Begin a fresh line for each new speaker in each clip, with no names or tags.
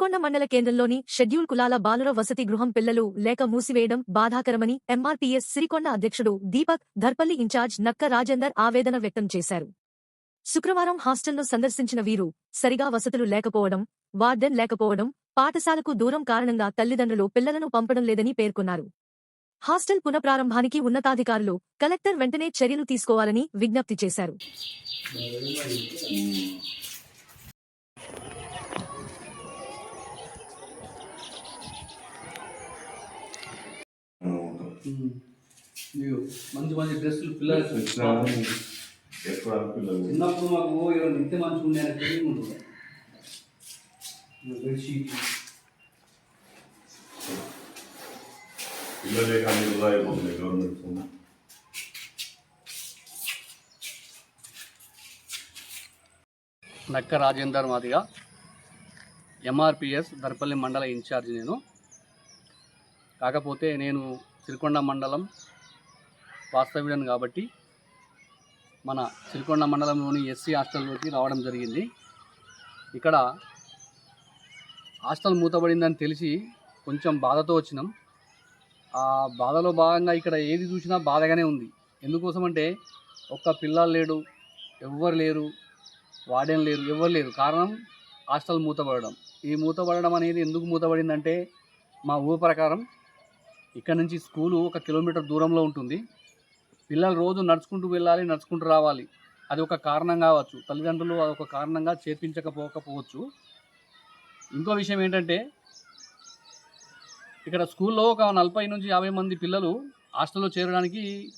మండల కేంద్రంలోని షెడ్యూల్ కులాల బాలుర వసతి గృహం పిల్లలు లేక మూసివేయడం బాధాకరమని ఎంఆర్పీఎస్ సిరికొండ అధ్యక్షుడు దీపక్ ధర్పల్లి ఇన్ఛార్జ్ నక్క రాజేందర్ ఆవేదన వ్యక్తం చేశారు. శుక్రవారం హాస్టల్ను సందర్శించిన వీరు సరిగా వసతులు లేకపోవడం వార్డెన్ లేకపోవడం పాఠశాలకు దూరం కారణంగా తల్లిదండ్రులు పిల్లలను పంపడం లేదని పేర్కొన్నారు. హాస్టల్ పునఃప్రారంభానికి ఉన్నతాధికారులు కలెక్టర్ వెంటనే చర్యలు తీసుకోవాలని విజ్ఞప్తి చేశారు.
మంచి మంచి డ్రెస్సులు పిల్లలకు
పిల్లలు?
చిన్నప్పుడు మాకు ఏమైనా ఇంత మంచిగా ఉండే ఫీలింగ్ ఉంటుంది బెడ్షీట్.
పిల్లలే కానీ వృధా అయిపోతుంది గవర్నమెంట్ సొమ్ము.
నక్క రాజేందర్ మాదిగా ఎంఆర్పిఎస్ దర్పల్లి మండల ఇన్ఛార్జ్ నేను. కాకపోతే నేను సిరికొండ మండలం వాస్తవ్యుడను కాబట్టి మన సిరికొండ మండలంలోని ఎస్సీ హాస్టల్లోకి రావడం జరిగింది. ఇక్కడ హాస్టల్ మూతబడిందని తెలిసి కొంచెం బాధతో వచ్చినాం. ఆ బాధలో భాగంగా ఇక్కడ ఏది చూసినా బాధగానే ఉంది. ఎందుకోసం అంటే ఒక్క పిల్లలు లేడు ఎవ్వరు లేరు వాడేం లేరు ఎవరు లేరు. కారణం హాస్టల్ మూతపడడం ఈ మూతపడడం అనేది ఎందుకు మూతపడిందంటే మా ఊరు ప్రకారం ఇక్కడ నుంచి స్కూలు ఒక కిలోమీటర్ దూరంలో ఉంటుంది. పిల్లలు రోజు నడుచుకుంటూ వెళ్ళాలి నడుచుకుంటూ రావాలి. అది ఒక కారణం కావచ్చు. తల్లిదండ్రులు అది ఒక కారణంగా చేర్పించకపోకపోవచ్చు. ఇంకో విషయం ఏంటంటే ఇక్కడ స్కూల్లో ఒక నలభై నుంచి యాభై మంది పిల్లలు హాస్టల్లో చేరడానికి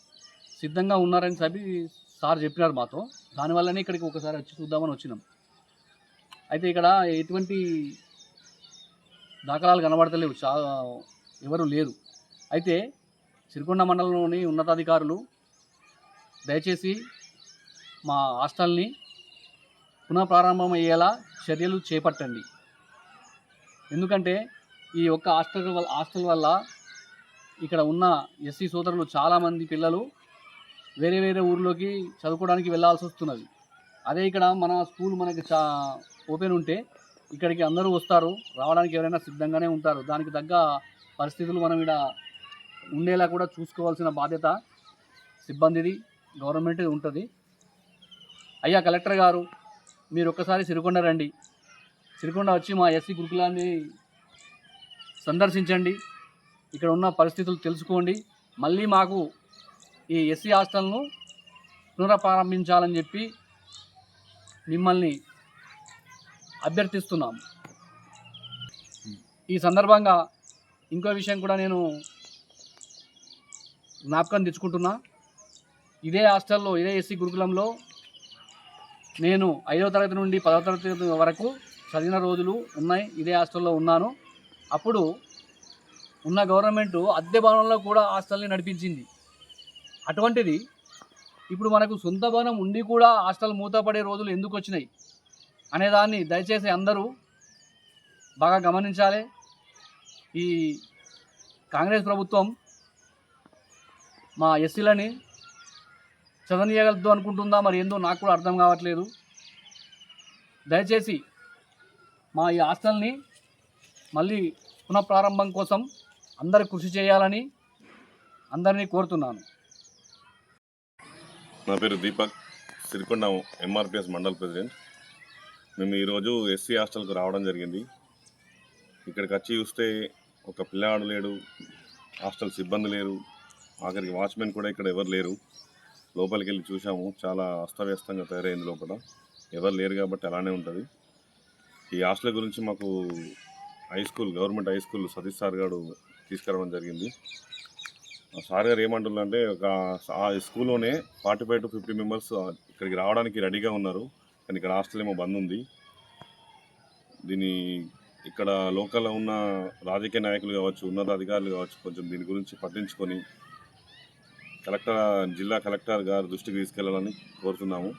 సిద్ధంగా ఉన్నారని చెప్పి సార్ చెప్పినారు మాతో. దానివల్లనే ఇక్కడికి ఒకసారి వచ్చి చూద్దామని వచ్చినాం. అయితే ఇక్కడ ఎటువంటి దాఖలాలు కనబడతలేవు. చా ఎవరు లేరు. అయితే సిరికొండ మండలంలోని ఉన్నతాధికారులు దయచేసి మా హాస్టల్ని పునఃప్రారంభం అయ్యేలా చర్యలు చేపట్టండి. ఎందుకంటే ఈ ఒక్క హాస్టల్ వల్ల హాస్టల్ వల్ల ఇక్కడ ఉన్న ఎస్సీ సోదరులు చాలామంది పిల్లలు వేరే వేరే ఊర్లోకి చదువుకోవడానికి వెళ్ళాల్సి వస్తున్నది. అదే ఇక్కడ మన స్కూల్ మనకి చా ఓపెన్ ఉంటే ఇక్కడికి అందరూ వస్తారు. రావడానికి ఎవరైనా సిద్ధంగానే ఉంటారు. దానికి తగ్గ పరిస్థితులు మనం ఇక్కడ ఉండేలా కూడా చూసుకోవాల్సిన బాధ్యత సిబ్బందిది గవర్నమెంట్ ఉంటుంది. అయ్యా కలెక్టర్ గారు మీరు ఒక్కసారి సిరికొండ రండి. సిరికొండ వచ్చి మా ఎస్సీ గురుకులాన్ని సందర్శించండి. ఇక్కడ ఉన్న పరిస్థితులు తెలుసుకోండి. మళ్ళీ మాకు ఈ ఎస్సీ హాస్టల్ను పునఃప్రారంభించాలని చెప్పి మిమ్మల్ని అభ్యర్థిస్తున్నాం ఈ సందర్భంగా ఇంకో విషయం కూడా నేను జ్ఞాపకం తెచ్చుకుంటున్నా. ఇదే హాస్టల్లో ఇదే ఎస్సీ గురుకులంలో నేను ఐదవ తరగతి నుండి పదవ తరగతి వరకు చదివిన రోజులు ఉన్నాయి. ఇదే హాస్టల్లో ఉన్నాను. అప్పుడు ఉన్న గవర్నమెంట్ అద్దె భవనంలో కూడా హాస్టల్ని నడిపించింది. అటువంటిది ఇప్పుడు మనకు సొంత భవనం ఉండి కూడా హాస్టల్ మూతపడే రోజులు ఎందుకు వచ్చినాయి? అనేదాన్ని దయచేసి అందరూ బాగా గమనించాలి. ఈ కాంగ్రెస్ ప్రభుత్వం మా ఎస్సీలని చదవనీయగలదు అనుకుంటుందా మరి ఏందో నాకు కూడా అర్థం కావట్లేదు. దయచేసి మా ఈ హాస్టల్ని మళ్ళీ పునఃప్రారంభం కోసం అందరు కృషి చేయాలని అందరినీ కోరుతున్నాను.
నా పేరు దీపక్ సిరికొండ ఎంఆర్పిఎస్ మండల్ ప్రెసిడెంట్. మేము ఈరోజు ఎస్సీ హాస్టల్కి రావడం జరిగింది. ఇక్కడికి వచ్చి చూస్తే ఒక పిల్లాడు లేడు హాస్టల్ సిబ్బంది లేరు. ఆఖరికి వాచ్మెన్ కూడా ఇక్కడ ఎవరు లేరు. లోపలికి వెళ్ళి చూసాము చాలా అస్తవ్యస్తంగా తయారైంది లోపల. ఎవరు లేరు కాబట్టి అలానే ఉంటుంది. ఈ హాస్టల్ గురించి మాకు high school government high school Satish sir గారు తీసుకురావడం జరిగింది. సార్ గారు ఏమంటున్నారంటే ఒక ఆ స్కూల్లోనే forty five to fifty members ఇక్కడికి రావడానికి రెడీగా ఉన్నారు. కానీ ఇక్కడ హాస్టల్ ఏమో బంద్ ఉంది. దీని ఇక్కడ లోకల్లో ఉన్న రాజకీయ నాయకులు కావచ్చు ఉన్నత అధికారులు కావచ్చు కొంచెం దీని గురించి పట్టించుకొని కలెక్టర్ జిల్లా కలెక్టర్ గారి దృష్టికి తీసుకెళ్ళాలని కోరుతున్నాము.